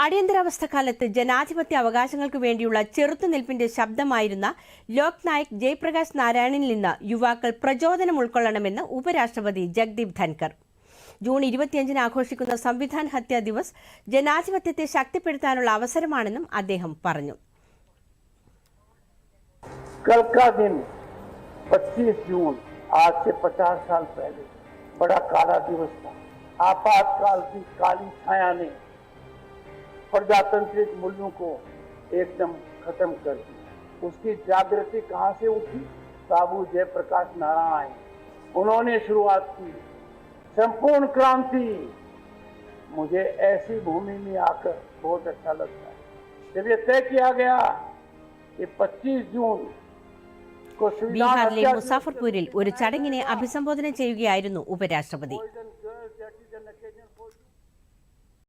അടിയന്തരാവസ്ഥ കാലത്ത് ജനാധിപത്യ അവകാശങ്ങൾക്ക് വേണ്ടിയുള്ള ചെറുത്തുനിൽപ്പിന്റെ ശബ്ദമായിരുന്ന ലോക് നായക് ജയപ്രകാശ് നാരായണിൽ നിന്ന് യുവാക്കൾ പ്രചോദനം ഉൾക്കൊള്ളണമെന്ന് ഉപരാഷ്ട്രപതി ജഗ്ദീപ് ധൻകർ ജൂൺ ഇരുപത്തിയഞ്ചിന് ആഘോഷിക്കുന്ന സംവിധാൻ ഹത്യാ ദിവസ് ജനാധിപത്യത്തെ ശക്തിപ്പെടുത്താനുള്ള അവസരമാണെന്നും അദ്ദേഹം പറഞ്ഞു कल का दिन 25 जून आज से 50 साल पहले बड़ा काला दिवस था आपातकाल की काली छाया ने प्रजातांत्रिक मूल्यों को एकदम खत्म कर दिया उसकी जागृति कहाँ से उठी बाबू जयप्रकाश नारायण उन्होंने शुरुआत की संपूर्ण क्रांति मुझे ऐसी भूमि में आकर बहुत अच्छा लगता है जब ये तय किया गया कि 25 जून को संविधान ബീഹാറിലെ हत्या മുസാഫർപൂരിൽ ഒരു ചടങ്ങിനെ അഭിസംബോധന ചെയ്യുകയായിരുന്നു ഉപരാഷ്ട്രപതി